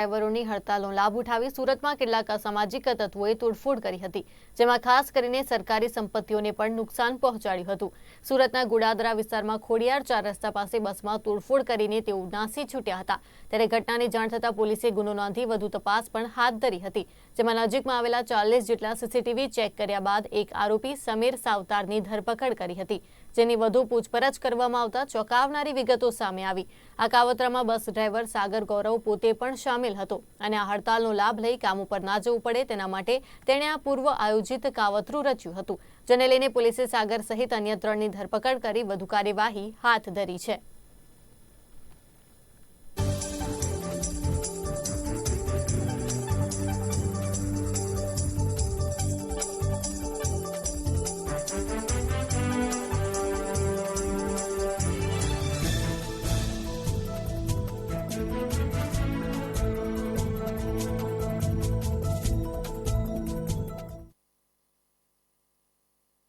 ડ્રાઈવરોની હડતાલનો લાભ ઉઠાવી સુરતમાં કેટલાક અસામાજિક તત્વોએ તોડફોડ કરી હતી, જેમાં ખાસ કરીને સરકારી સંપત્તિઓને પણ નુકસાન પહોંચાડ્યું હતું. સુરતના ગુડાદરા વિસ્તારમાં ખોડિયાર ચાર રસ્તા પાસે બસમાં તોડફોડ કરીને તેઓ નાસી છૂટ્યા હતા. ત્યારે ઘટનાની જાણ થતાં પોલીસે ગુનો નોંધી વધુ તપાસ પણ હાથ ધરી હતી, જેમાં નજીકમાં આવેલા ચાલીસ જેટલા સીસીટીવી ચેક કર્યા બાદ એક આરોપી સમીર સાવતારની ધરપકડ કરી હતી, જેની વધુ પૂછપરછ કરવામાં આવતા ચોંકાવનારી વિગતો સામે આવી. આ કાવતરામાં બસ ડ્રાઈવર સાગર ગૌરવ પોતે પણ સામેલ હતો અને આ હડતાલનો લાભ લઈ કામ ઉપર ના જવું પડે તેના માટે તેણે આ પૂર્વ આયોજિત કાવતરું રચ્યું હતું, જેને લઈને પોલીસે સાગર સહિત અન્ય ત્રણની ધરપકડ કરી વધુ કાર્યવાહી હાથ ધરી છે.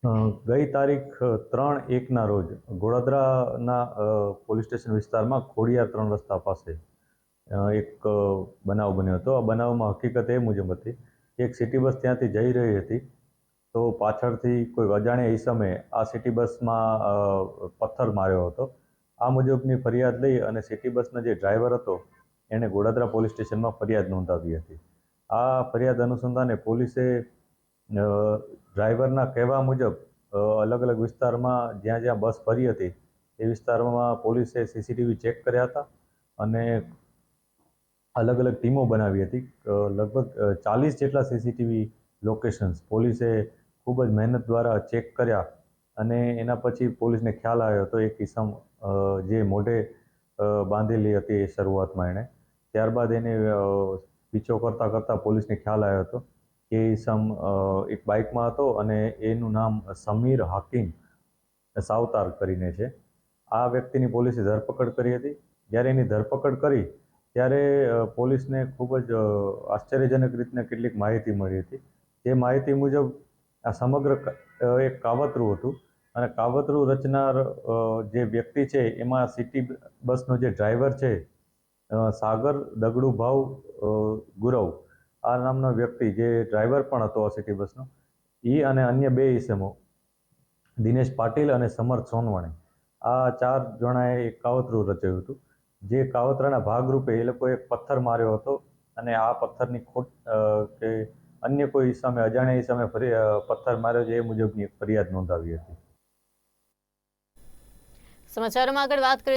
ગઈ તારીખ ત્રણ એકના રોજ ગોળાદરાના પોલીસ સ્ટેશન વિસ્તારમાં ખોડિયાર ત્રણ રસ્તા પાસે એક બનાવ બન્યો હતો. આ બનાવમાં હકીકત એ મુજબ હતી એક સિટી બસ ત્યાંથી જઈ રહી હતી. તો પાછળથી કોઈ અજાણ્યા ઈસમે આ સિટી બસમાં પથ્થર માર્યો હતો. આ મુજબની ફરિયાદ લઈ અને સિટી બસનો જે ડ્રાઈવર હતો, એણે ગોળાદરા પોલીસ સ્ટેશનમાં ફરિયાદ નોંધાવી હતી. આ ફરિયાદ અનુસંધાને પોલીસે ડ્રાઈવરના કહેવા મુજબ અલગ અલગ વિસ્તારમાં જ્યાં જ્યાં બસ ફરી હતી, એ વિસ્તારમાં પોલીસે સીસીટીવી ચેક કર્યા હતા અને અલગ અલગ ટીમો બનાવી હતી. લગભગ ચાલીસ જેટલા સીસીટીવી લોકેશન્સ પોલીસે ખૂબ જ મહેનત દ્વારા ચેક કર્યા અને એના પછી પોલીસને ખ્યાલ આવ્યો હતો એક કિસમ જે મોઢે બાંધેલી હતી એ શરૂઆતમાં એણે. ત્યારબાદ એને પીછો કરતાં કરતાં પોલીસને ખ્યાલ આવ્યો હતો કે સમ એક બાઇકમાં હતો અને એનું નામ સમીર હાકીમ સાવતાર કરીને છે. આ વ્યક્તિની પોલીસે ધરપકડ કરી હતી. જ્યારે એની ધરપકડ કરી, ત્યારે પોલીસને ખૂબ જ આશ્ચર્યજનક રીતના કેટલીક માહિતી મળી હતી. તે માહિતી મુજબ આ સમગ્ર એક કાવતરું હતું અને કાવતરું રચનાર જે વ્યક્તિ છે, એમાં સિટી બસનો જે ડ્રાઈવર છે સાગર દગડુભાવ ગુરવ આ નામનો વ્યક્તિ જે ડ્રાઈવર પણ હતો આ સિટી બસનો એ અને અન્ય બે ઇસમો દિનેશ પાટીલ અને સમર્થ સોનવણે, આ ચાર જણાએ એક કાવતરું રચ્યું હતું. જે કાવતરાના ભાગરૂપે એ લોકોએ પથ્થર માર્યો હતો અને આ પથ્થરની ખોટ કે અન્ય કોઈ સામે અજાણ્યા સામે પથ્થર માર્યો છે એ મુજબની એક ફરિયાદ નોંધાવી હતી. સમાચારોમાં આગળ વાત કરીએ